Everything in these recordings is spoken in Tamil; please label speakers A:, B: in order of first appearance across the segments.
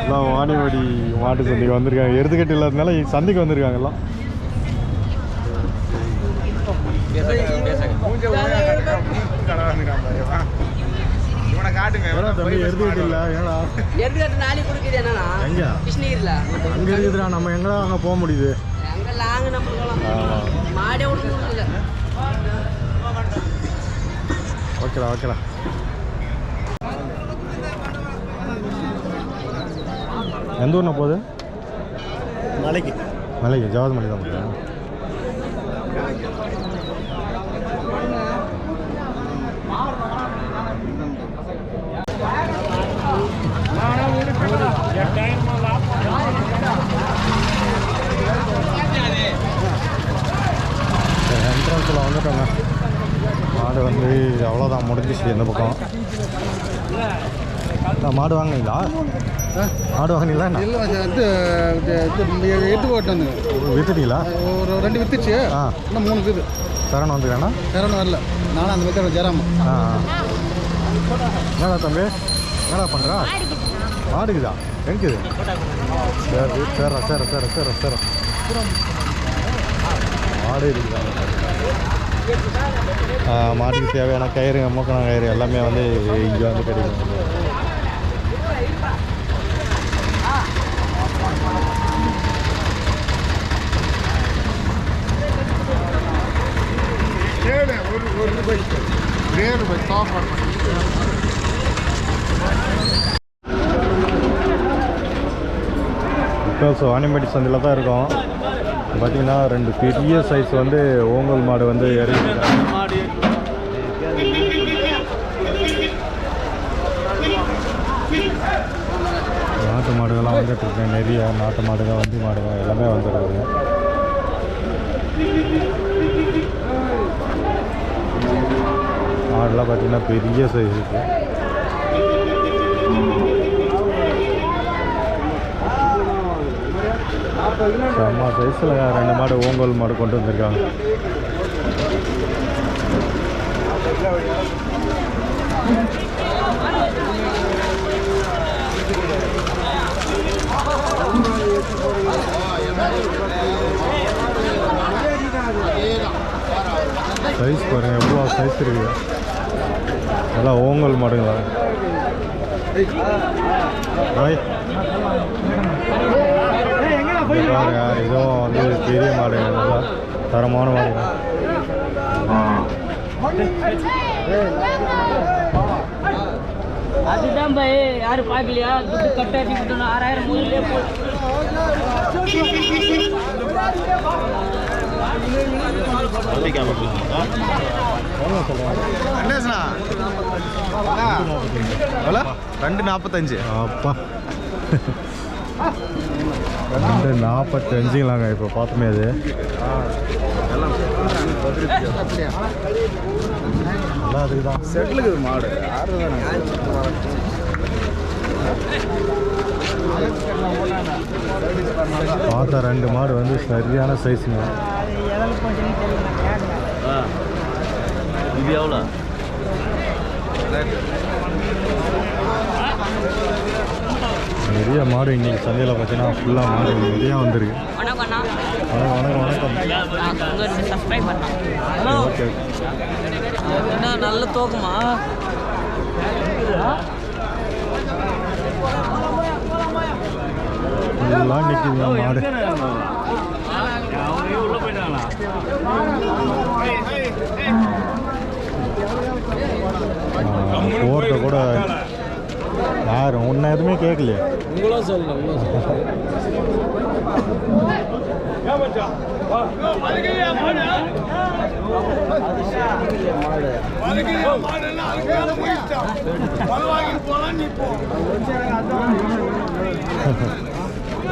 A: எல்லாம் வாணிவடி மாட்டு சந்தைக்கு வந்திருக்காங்க. எருதுக்கட்டு இல்லாதனால சந்தைக்கு வந்திருக்காங்க எல்லாம்.
B: என்னன்னா
A: எங்க? அங்கே இருக்குதுடா நம்ம எங்கடா அங்கே போக முடியுது? ஓகேடா ஓகேடா. எந்த ஊர்னா போகுது?
C: மலைக்கு.
A: மலைக்கு ஜவாது மலை தான் போகுது? என்ட்ரன்ஸில் வந்துட்டோங்க. மாடு வந்து அவ்வளோதான் முடிஞ்சிச்சு இந்த பக்கம் மாடு வாங்கினீங்களா? மாடு வாங்கினீங்களா?
C: இல்லை வந்து எட்டு ஓட்டம்
A: வித்துட்டீங்களா?
C: ஒரு ரெண்டு வித்துச்சு.
A: ஆ.
C: இன்னும் மூணு இருக்குது
A: சரண் வந்துக்கிறேண்ணா
C: கரண்ட் வரல. நானும் அந்த பக்கம் ஜெராம.
A: ஆ. என்னடா தம்பி? என்னடா பண்ணுறா மாடுக்குதா? எங்குது சரி சரி சரி சரி சரி சரி மாடு இருக்குதா? மாட்டுக்கு தேவையான கயிறு மூக்கணம் கயிறு எல்லாமே வந்து இங்கே வந்து கிடைக்கும்
C: ஒரு ஒரு ரூபாய்
A: இப்போ ஸோ ஆனிமேட்டி சந்தையில் தான் இருக்கோம். பார்த்தீங்கன்னா ரெண்டு பெரிய சைஸ் வந்து ஓங்கல் மாடு வந்து இறங்கி நாட்டு மாடுகள்லாம் வந்துட்டு இருக்கு. நிறைய நாட்டு மாடுகள் வண்டி மாடுகள் எல்லாமே வந்துடுறாங்க இதெல்லாம் பார்த்தீங்கன்னா பெரிய சைஸ் இருக்குது செம்ம சைஸில் ரெண்டு மாடு ஓங்கோல் மாடு கொண்டு வந்திருக்காங்க. சைஸ் பாருங்க எவ்வளோ சைஸ் இருக்குது எல்லாம் ஓங்கல் மாடுங்களா? பாருங்க இதுவும் வந்து பெரிய மாடு நல்லா தரமான மாடுங்க.
B: அதுதான் பை யாரும் பார்க்கலையா துட்டு கட்டாட்டி விட்டணும் ஆறாயிரம்
C: எவ்வளோ? ரெண்டு நாற்பத்தஞ்சு
A: அப்பா. ரெண்டு நாற்பத்தஞ்சுங்களாங்க இப்போ பார்த்தோமே அது. எல்லாம் அதுக்கு தான்
C: செட்டிலுக்கு மாடு. ஆறு
A: பார்த்த ரெண்டு மாடு வந்து சரியான சைஸுங்க
D: இது எவ்வளோ?
A: நிறைய மாடு இன்னைக்கு சந்தையில் பார்த்தீங்கன்னா ஃபுல்லாக மாடு நிறையா வந்திருக்கு.
B: வணக்கம் அண்ணா.
A: வணக்கம். வணக்கம் வணக்கம்
B: சப்ஸ்கிரைப் என்ன நல்ல தூக்கமா
A: மாடு கூட யாரும் உன்னை எதுவுமே கேட்கலையே.
D: உங்களும் சொல்லணும்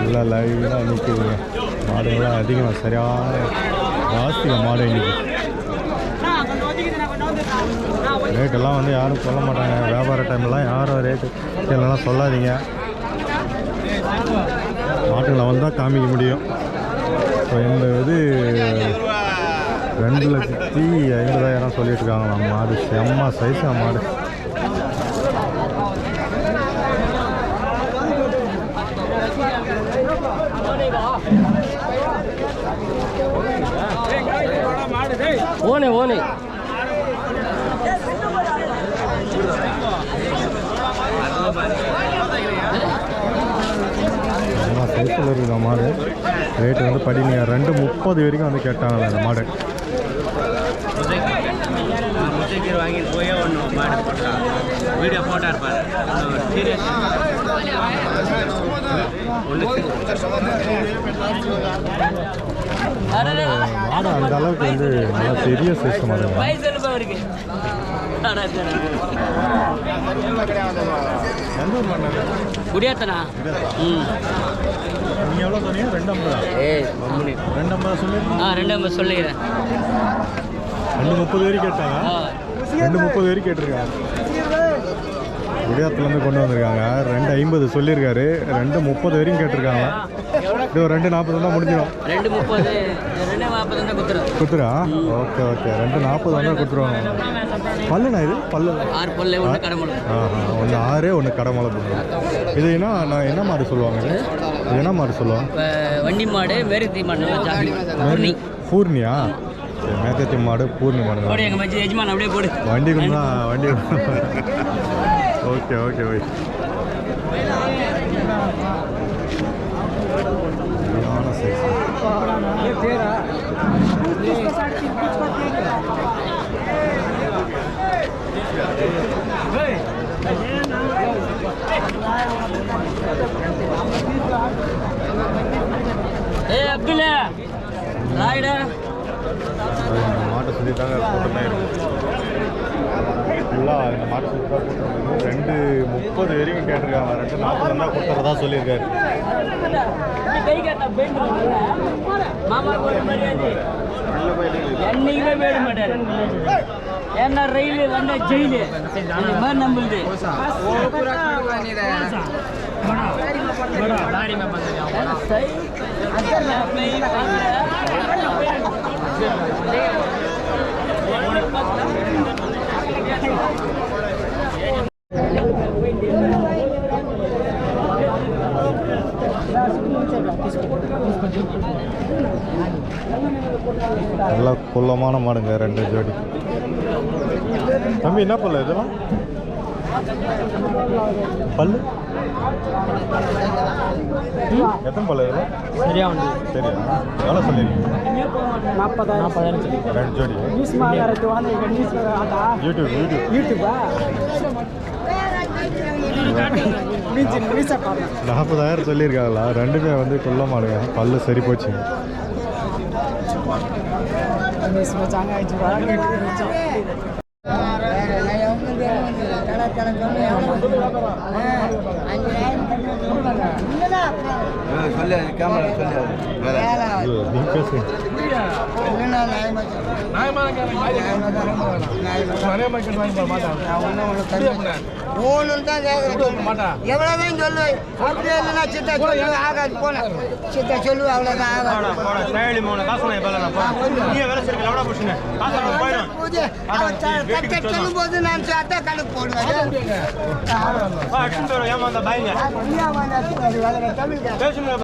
A: இல்லை லைவாக நிற்குதுங்க மாடுகள்லாம் அதிகம் சரியான ஜாஸ்திங்க மாடு இன்னைக்கு. ரேட்டெல்லாம் வந்து யாரும் சொல்ல மாட்டாங்க. வியாபார டைம்லாம் யாரும் ரேட்டு இல்லைன்னா சொல்லாதீங்க. மாட்டுகளை வந்தால் காமிக்க முடியும். இப்போ என்பது ரெண்டு லட்சத்தி ஐம்பதாயிரம் சொல்லிட்டுருக்காங்களாம் மாடு செம்ம சைஸாக மாடு.
B: ஓனே ஓனே.
A: ரேட்டு வந்து படிங்க ரெண்டு முப்பது வரைக்கும் வந்து கேட்டாங்க அந்த மாடு.
D: வாங்கிட்டு போய் ஒன்று மாடு போட்டான் வீடியோ போட்டா இருப்பாரு. சீரியஸ்
A: மாடு அந்த அளவுக்கு வந்து நல்லா பெரிய சைஸ் மாடு
B: குடியாத்தனா? ம்.
A: எவ்வளோ சொன்னீங்க? ரெண்டு ஐம்பதா ரெண்டு ஐம்பதா சொல்லி
B: ஆ ரெண்டாம் சொல்லிக்கிறேன்
A: ரெண்டு முப்பது வரைக்கும் கேட்டாங்க. ரெண்டு முப்பது வரைக்கும் கேட்டிருக்காங்க. விடியாத்துலேருந்து கொண்டு வந்திருக்காங்க. ரெண்டு ஐம்பது சொல்லியிருக்காரு. ரெண்டு முப்பது வரைக்கும் கேட்டிருக்காங்க. இது ரெண்டு நாற்பது தான் முடிஞ்சிடும்.
B: ரெண்டு முப்பது ரெண்டு நாற்பது தான்
A: ஓகே ஓகே. ரெண்டு நாற்பது வந்தால் குத்துருவாங்க. பல்லுண்ணா இது? பல்லு.
B: ஆறு பல்ல ஒன்று கடை முடியும்
A: ஆஹா ஒன்று ஆறு ஒன்று கடமலை போடுறோம் இது என்ன நான் என்ன மாடு சொல்லுவாங்க இது? என்ன மாடு சொல்லுவாங்க?
B: வண்டி மாடு மேரித்தி மாடு
A: பூர்ணியா? மேத்தத்தி மாடு பூர்ணி மாடு.
B: அப்படியே போடு.
A: வண்டி கொண்டு வண்டி ஓகே ஓகே ஓகே. சரியான.
B: ஏ அப்துல்ல ராய்டா.
A: அது இந்த மாட்டை சுற்றி தாங்க கூட்டமே இருக்கும் ஃபுல்லாக இந்த மாட்டை சுற்றி தான் கூட்டம் இருக்குது ரெண்டு முப்பது வரைக்கும் கேட்டிருக்காங்க ரெண்டு நாற்பது இருந்தால் கொடுத்துறதா சொல்லியிருக்காரு
B: என்னைக்குமே போயிட மாட்டாரு ஏன்னா ரயில் வந்தா ஜெயிலு அந்த மாதிரி நம்மளுது
A: நல்லா குள்ளமான மாடுங்க ரெண்டு ஜோடி. தம்பி என்ன பண்ணல இதெல்லாம்? பல்லு? எத்தனை பல்லு
B: சரியா உண்டு
A: சரியா? எவ்வளோ சொல்லிருக்கீங்க?
B: நாற்பதாயிரம். நாற்பதாயிரம் சொல்லி.
A: ரெண்டு ஜோடி.
B: நியூஸ் மாகாரத்து
A: யூடியூப் யூடியூப்
B: யூடியூபா
A: நாற்பதாயிரம் சொல்லியிருக்காங்களா? ரெண்டுமே வந்து கொல்ல மாடுங்க பல்லு சரி போச்சு.
C: சொல்லு கேமரா சொல்லு
A: ஐயோ, நீ பேசு
E: எவ்வளவுதான் சொல்லு அப்படியே இல்லைன்னா சித்தா சொல்லு ஆகாது போன சித்தா சொல்லு ஆகாது சொல்லும் போது நான் கணக்கு போடுவேன் தமிழ்